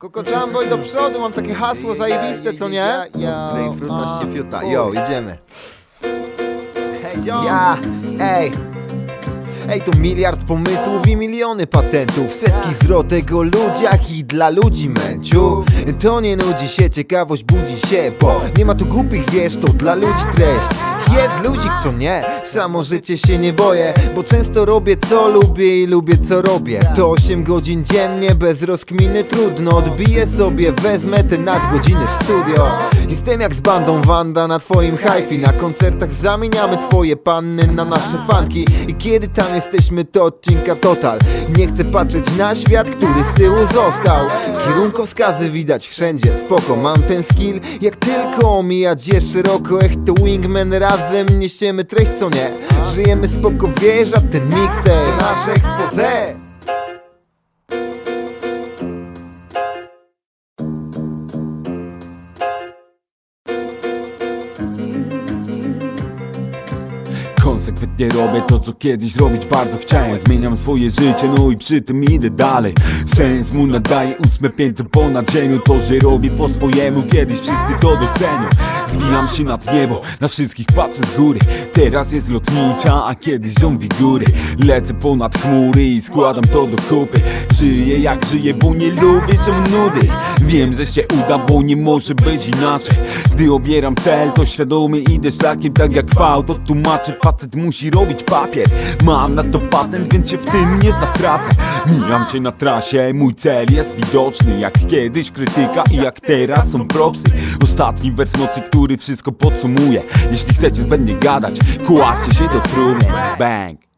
Coco Jumbo i do przodu, mam takie hasło zajebiste, co nie? Ja, Grapefruit a, na fiuta. Jo, idziemy. Hej. Ja, ej. Ej, to miliard pomysłów i miliony patentów Setki zwrotek o ludziach i dla ludzi męciu To nie nudzi się, ciekawość budzi się Bo nie ma tu głupich, wiesz, to dla ludzi treść jest ludzik, co nie, samo życie się nie boję Bo często robię co lubię i lubię co robię. To 8 godzin dziennie, bez rozkminy trudno. Odbiję sobie, wezmę te nadgodziny w studio. Jestem jak z bandą Wanda na twoim hi Na koncertach zamieniamy twoje panny na nasze fanki. I kiedy tam jesteśmy to odcinka total. Nie chcę patrzeć na świat, który z tyłu został Kierunkowskazy widać wszędzie, spoko Mam ten skill, jak tylko omijać je szeroko Ech to wingman, razem niesiemy treść co nie? Żyjemy spoko, wiesz, a ten mixtape. Nasze expose Konsekwentnie robię to, co kiedyś robić bardzo chciałem. Zmieniam swoje życie, no i przy tym idę dalej. Sens mu nadaje ósme piętro ponad ziemią To, że robię po swojemu, kiedyś wszyscy to docenią. Zbijam się nad niebo, na wszystkich patrzę z góry. Teraz jest lotnicza, a kiedyś zombie góry Lecę ponad chmury i składam to do kupy Żyję jak żyję, bo nie lubię się nudy. Wiem, że się uda, bo nie może być inaczej. Gdy obieram cel, to świadomie idę szlakiem Tak jak fał, to tłumaczę, facet musi robić papier. Mam na to patent, więc się w tym nie zatracę. Mijam cię na trasie, mój cel jest widoczny. Jak kiedyś krytyka i jak teraz są propsy. Ostatni wers który wszystko podsumuje Jeśli chcecie zbędnie gadać, kładźcie się do trumny Bang